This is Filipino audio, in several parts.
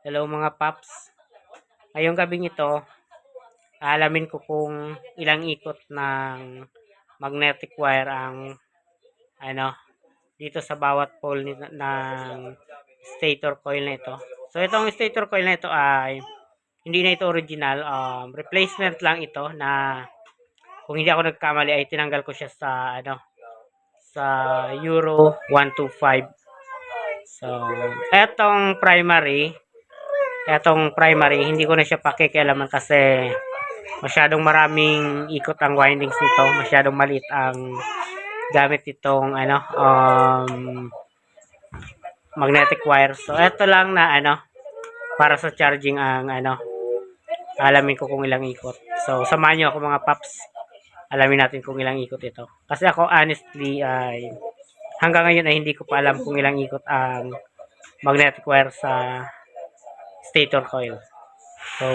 Hello mga paps. Ngayong gabing ito, alamin ko kung ilang ikot ng magnetic wire ang ano dito sa bawat pole ni, ng stator coil na ito. So itong stator coil na ito ay hindi na ito original, um, replacement lang ito na kung hindi ako nagkamali ay tinanggal ko siya sa ano sa Euro 125. So, etong primary, etong primary, hindi ko na siya pakikialaman kasi masyadong maraming ikot ang windings nito, masyadong maliit ang gamit itong ano, um, magnetic wire. So, eto lang na ano, para sa charging ang ano, alamin ko kung ilang ikot. So, samahan niyo ako mga paps. Alamin natin kung ilang ikot ito. Kasi ako honestly ay hanggang ngayon ay hindi ko pa alam kung ilang ikot ang magnetic wire sa stator coil. So,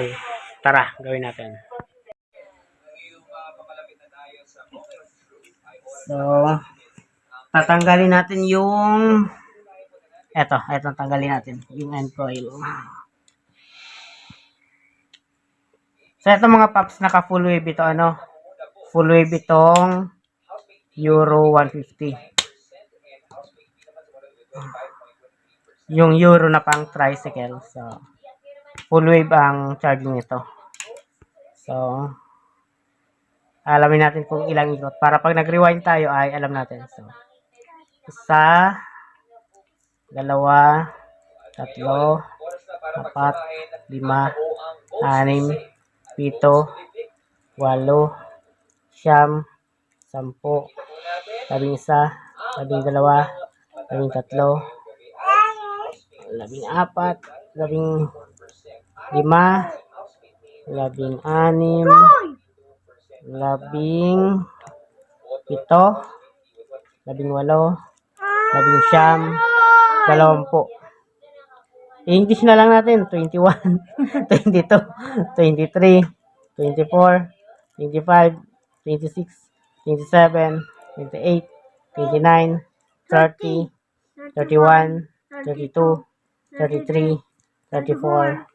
tara, gawin natin. So, tatanggalin natin yung eto, eto tanggalin natin yung end coil. So, eto mga paps, naka full wave ito, ano? Full wave itong Euro 150. Yung Euro na pang tricycle. So, full wave ang charging nito. So, alamin natin kung ilang ikot. Para pag nag-rewind tayo ay alam natin. So, isa, dalawa, tatlo, apat, lima, anim, pito, walo, siyam, sampu, labing isa, labing dalawa, labing tatlo, labing apat, labing lima, labing anim, labing pito, labing walo, labing siyam, dalawampu. English na lang natin, 21, 22, 23, 24, 25, 26, 27, 28, 29, 30, 31, 32, 33, 34,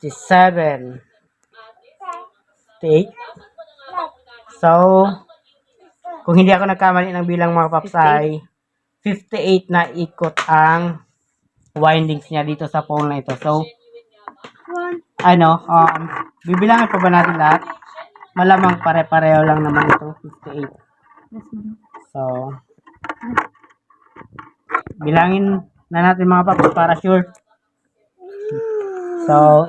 57, 58. So, kung hindi ako nagkamali ng bilang mga paps ay 58 na ikot ang windings niya dito sa pole na ito. So, ano, um, bibilangin pa ba natin lahat? Malamang pare-pareho lang naman ito, 58. So, bilangin na natin mga paps para sure. So,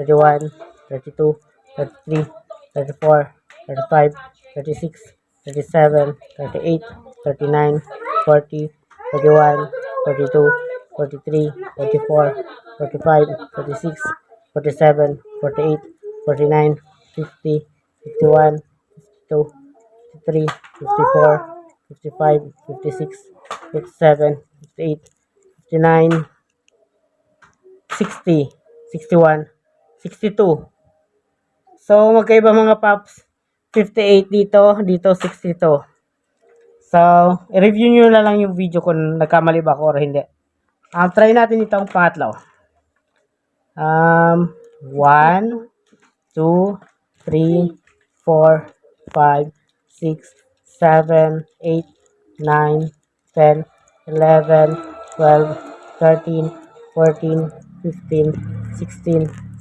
31, 32, 33, 34, 35, 36, 37, 38, 39, 40, 41, 42, 43, 44, 45, 46, 47, 48, 49, 50, 51, 52, 53, 54, 55, 56, 57, 58, 59, 60, 61, 62. So, magkaiba mga paps. 58 dito, dito 62. So, i-review nyo na lang yung video kung nagkamali ba ako or hindi. Um, try natin itong pangatlo. Um, 1, 2, 3, 4, 5, 6, 7, 8, 9, 10, 11, 12, 13, 14, 15, 16,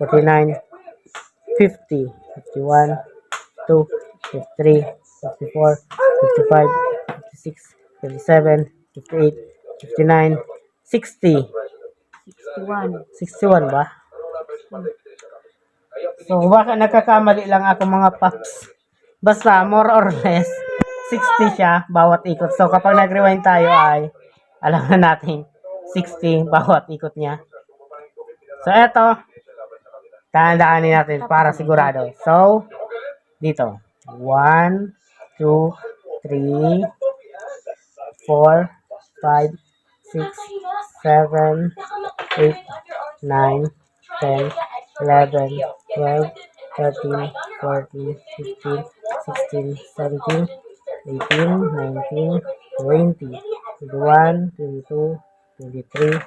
49, 50, 51, 2, 53, 54, 55, 56, 57, 58, 59, 60. 61. 61 ba? So, baka nagkakamali lang ako mga paps. Basta, more or less, 60 siya bawat ikot. So, kapag nag-rewind tayo ay, alam na natin, 60 bawat ikot niya. So, eto, tandaanin natin para sigurado. So, dito. 1, 2, 3, 4, 5, 6, 7, 8, 9, 10, 11, 12, 13, 14, 15, 16, 17, 18, 19, 20, 21, 22, 23,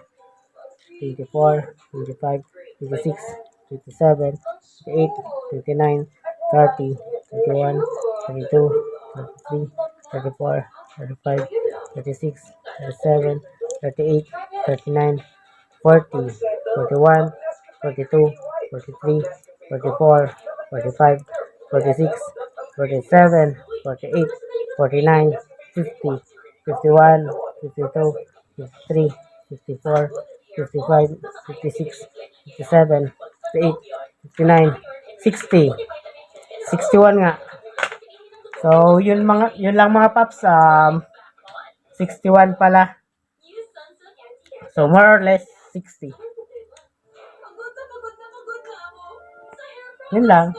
24, 25, 26, 27, 28, 29, 30, 31, 32, 33, 34, 35, 36, 37, 38, 39, 40, 41, 42, 43, 44, 45, 46, 47, 48, 49, 50, 51, 52, 53, 54, 55, 56, 57, 58, 59, 60. 61 nga. So, yun mga yun lang mga paps um 61 pala. So, more or less 60. Yun lang.